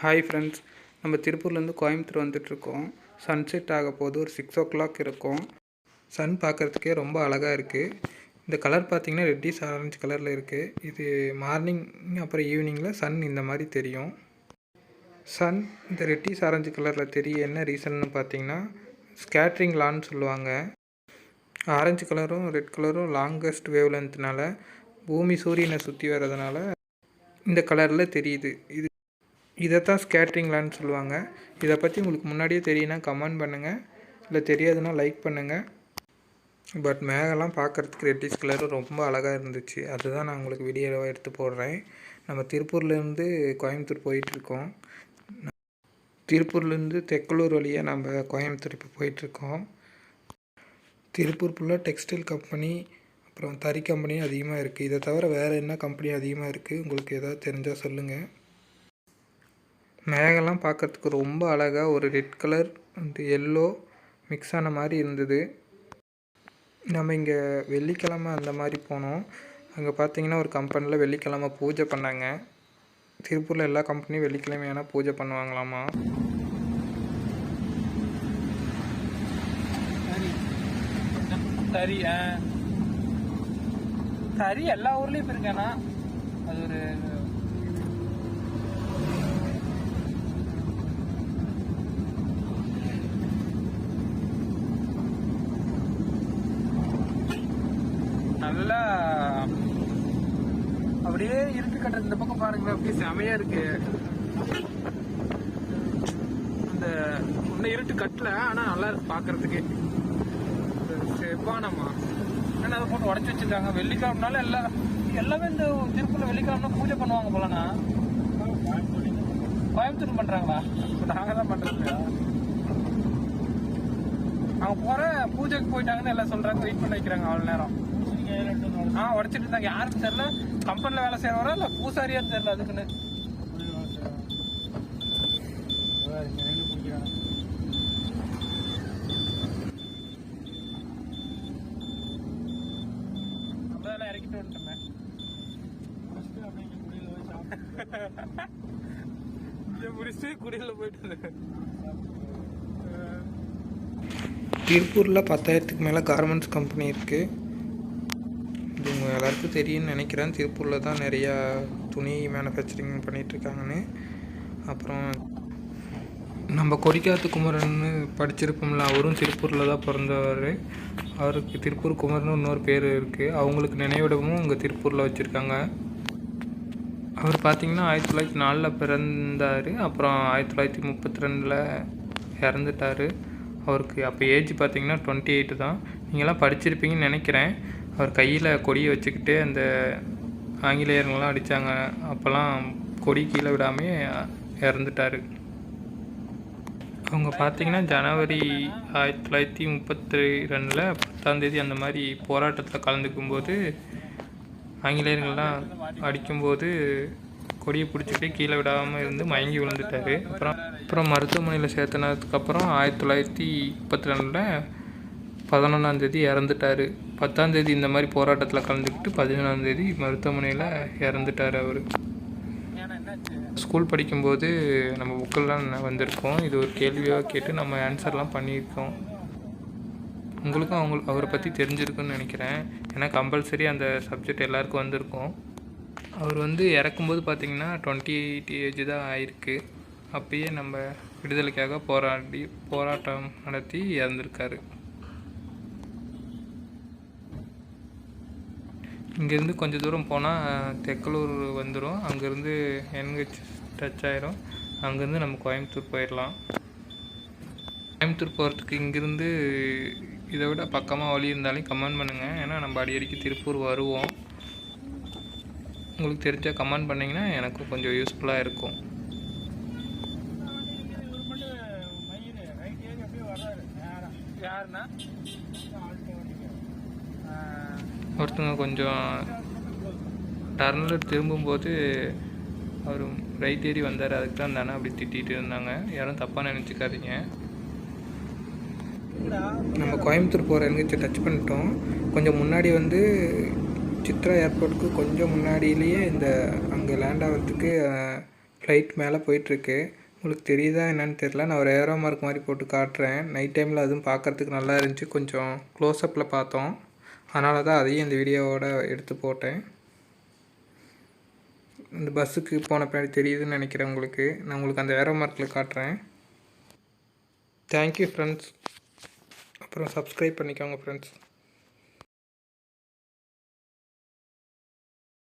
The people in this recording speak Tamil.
ஹாய் ஃப்ரெண்ட்ஸ் நம்ம திருப்பூர்லேருந்து கோயம்புத்தூர் வந்துட்டுருக்கோம். சன்செட் ஆக போது ஒரு சிக்ஸ் ஓ கிளாக் இருக்கும். சன் பார்க்குறதுக்கே ரொம்ப அழகாக இருக்குது இந்த கலர் பார்த்திங்கன்னா ரெட்டிஸ் ஆரஞ்சு கலரில் இருக்குது இது மார்னிங் அப்புறம் ஈவினிங்கில் சன் இந்த மாதிரி தெரியும். சன் இந்த ரெட்டிஸ் ஆரஞ்சு கலரில் தெரிய என்ன ரீசன்னு பார்த்தீங்கன்னா ஸ்கேட்ரிங் லான்னு சொல்லுவாங்க. ஆரஞ்சு கலரும் ரெட் கலரும் லாங்கஸ்ட் வேவ் லென்த்னால பூமி சூரியனை சுற்றி வர்றதுனால இந்த கலரில் தெரியுது. இது இதைத்தான் தான் ஸ்கேட்ரிங்லான்னு சொல்லுவாங்க. இதை பற்றி உங்களுக்கு முன்னாடியே தெரியும்னா கமெண்ட் பண்ணுங்கள் இல்லை தெரியாதுன்னா லைக் பண்ணுங்கள் பட் மேகெல்லாம் பார்க்குறதுக்கு ரெட்டிஸ் கலர் ரொம்ப அழகாக இருந்துச்சு. அதுதான் நான் உங்களுக்கு வீடியோவாக எடுத்து போடுறேன். நம்ம திருப்பூர்லேருந்து கோயம்புத்தூர் போயிட்டுருக்கோம் திருப்பூர்லேருந்து தெக்கலூர் வழியாக நம்ம கோயம்புத்தூர் இப்போ போயிட்டுருக்கோம் திருப்பூர் ஃபுல்லாக டெக்ஸ்டைல் கம்பெனி அப்புறம் தறி கம்பெனி அதிகமாக இருக்குது இதை தவிர வேறு என்ன கம்பெனி அதிகமாக இருக்குது உங்களுக்கு எதாவது தெரிஞ்சால் சொல்லுங்கள் மேகெல்லாம் பார்க்கறதுக்கு ரொம்ப அழகாக ஒரு red colour and yellow mix ஆன மாதிரி இருந்தது. நம்ம இங்கே வெள்ளிக்கிழமை அந்த மாதிரி போனோம். அங்கே பார்த்தீங்கன்னா ஒரு கம்பெனியில் வெள்ளிக்கிழமை பூஜை பண்ணாங்க. திருப்பூரில் எல்லா கம்பெனியும் வெள்ளிக்கிழமையான பூஜை பண்ணுவாங்களாமா? தறி ஆ. தறி எல்லா ஊர்லேயும் இப்போ இருக்கானா அது ஒரு நல்லா அப்படியே இருட்டு கட்டுறது இந்த பக்கம் பாருங்களேன் அப்படியே செமையா இருக்கு. அந்த இன்னும் இருட்டு கட்டல ஆனா நல்லா இருக்கு பாக்குறதுக்கு. செவ்வானம்மா. என்ன அதை போட்டு உடச்சி வச்சிருக்காங்க? வெள்ளிக்கிழமைனால எல்லா எல்லாமே இந்த திருப்பூர்ல வெள்ளிக்கிழமை பூஜை பண்ணுவாங்க போலண்ணா கோயம்புத்தூர் பண்றாங்களா? நாங்க தான் பண்றது. அவங்க போற பூஜைக்கு போயிட்டாங்கன்னு எல்லாம் சொல்றாங்க வெயிட் பண்ண வைக்கிறாங்க அவ்வளவு நேரம். ஆ உடச்சிட்டு இருந்தாங்க யாருக்கும் தெரியல. கம்பெனில வேலை செய்யறவரா இல்ல பூசாரியான்னு தெரியல அதுக்குன்னு? அதெல்லாம் இறக்கிட்டு வந்துட்டோமே. முடிச்சுட்டு குடியில போயிட்டு வந்தேன். திருப்பூரில் பத்தாயிரத்துக்கு மேலே கார்மெண்ட்ஸ் கம்பெனி இருக்குது எல்லாருக்கும் தெரியும்னு நினைக்கிறேன். திருப்பூரில் தான் நிறையா துணி மேனுஃபேக்சரிங் பண்ணிகிட்ருக்காங்கன்னு அப்புறம் நம்ம கொடிக்காத்து குமரன்னு படிச்சிருப்போம்ல அவரும் திருப்பூரில் தான் பிறந்தவர். அவருக்கு திருப்பூர் குமரன் இன்னொரு பேர் இருக்குது அவங்களுக்கு நினைவிடமும் இங்கே திருப்பூரில் வச்சுருக்காங்க. அவர் பார்த்திங்கன்னா ஆயிரத்தி தொள்ளாயிரத்தி நாலில் பிறந்தார். அப்புறம் ஆயிரத்தி தொள்ளாயிரத்தி முப்பத்தி ரெண்டில் இறந்துட்டார். அவருக்கு அப்போ ஏஜ் பார்த்தீங்கன்னா டுவெண்ட்டி எயிட்டு தான். நீங்களாம் படிச்சிருப்பீங்கன்னு நினைக்கிறேன். அவர் கையில் கொடியை வச்சுக்கிட்டு அந்த ஆங்கிலேயர்கள்லாம் அடித்தாங்க அப்போல்லாம் கொடி கீழே விடாமே இறந்துட்டார். அவங்க பார்த்தீங்கன்னா ஜனவரி ஆயிரத்தி தொள்ளாயிரத்தி முப்பத்தி ரெண்டில் பத்தாந்தேதி அந்த மாதிரி போராட்டத்தில் கலந்துக்கும்போது ஆங்கிலேயர்கள்லாம் அடிக்கும்போது கொடியை பிடிச்சிட்டு கீழே விடாமல் இருந்து மயங்கி விழுந்துட்டாரு. அப்புறம் அப்புறம் மருத்துவமனையில் சேர்த்துனதுக்கப்புறம் ஆயிரத்தி தொள்ளாயிரத்தி முப்பத்தி ரெண்டில் பதினொன்றாந்தேதி இறந்துட்டார். பத்தாந்தேதி இந்த மாதிரி போராட்டத்தில் கலந்துக்கிட்டு பதினொன்றாந்தேதி மருத்துவமனையில் இறந்துட்டார் அவர். ஸ்கூல் படிக்கும்போது நம்ம புக்கெல்லாம் வந்திருக்கோம். இது ஒரு கேள்வியாக கேட்டு நம்ம ஆன்சர்லாம் பண்ணியிருக்கோம். உங்களுக்கும் அவங்க அவரை பற்றி தெரிஞ்சிருக்குன்னு நினைக்கிறேன். ஏன்னா கம்பல்சரி அந்த சப்ஜெக்ட் எல்லாருக்கும் வந்திருக்கும். அவர் வந்து இறக்கும்போது பார்த்தீங்கன்னா டுவெண்ட்டி எயிட் ஏஜ் தான் ஆயிருக்கு. அப்பயே நம்ம விடுதலைக்காக போராடி போராட்டம் நடத்தி இறந்துருக்காரு. இங்கேருந்து கொஞ்சம் தூரம் போனால் தெக்கலூர் வந்துடும் அங்கேருந்து என்ஹெச் டச் ஆயிரும். அங்கேருந்து நம்ம கோயம்புத்தூர் போயிடலாம் கோயம்புத்தூர் போகிறதுக்கு இங்கேருந்து இதை விட பக்கமாக வழி இருந்தாலும் கமெண்ட் பண்ணுங்கள் ஏன்னா நம்ம அடிக்கடிக்கு திருப்பூர் வருவோம். உங்களுக்கு தெரிஞ்சால் கமெண்ட் பண்ணிங்கன்னா எனக்கு கொஞ்சம் யூஸ்ஃபுல்லாக இருக்கும். யாருன்னா? ஒருத்தவங்க கொஞ்சம் டர்னில் திரும்பும்போது அவர் ரைட் ஏறி வந்தார். அதுக்கு தான் தானே அப்படி திட்டிகிட்டு இருந்தாங்க. யாரும் தப்பாக நினச்சிக்காதீங்க. நம்ம கோயம்புத்தூர் போகிற டச் பண்ணிட்டோம். கொஞ்சம் முன்னாடி வந்து சித்ரா ஏர்போர்ட்டுக்கு கொஞ்சம் முன்னாடியிலேயே இந்த அங்கே லேண்ட் ஆகிறதுக்கு ஃப்ளைட் மேலே போயிட்டுருக்கு. உங்களுக்கு தெரியுதா என்னன்னு தெரில நான் ஒரு ஏரோ மார்க் மாதிரி போட்டு காட்டுறேன். நைட் டைமில் அதுவும் பார்க்குறதுக்கு நல்லா இருந்துச்சு. கொஞ்சம் க்ளோஸ்அப்பில் பார்த்தோம். அதனால தான் அதையும் இந்த வீடியோவோட எடுத்து போட்டேன். இந்த பஸ்ஸுக்கு போன பின்னாடி தெரியுதுன்னு நினைக்கிறேன் உங்களுக்கு. நான் உங்களுக்கு அந்த ஏரோ மார்க்கில் காட்டுறேன். தேங்க்யூ ஃப்ரெண்ட்ஸ் அப்புறம் சப்ஸ்கிரைப் பண்ணிக்கோங்க ஃப்ரெண்ட்ஸ்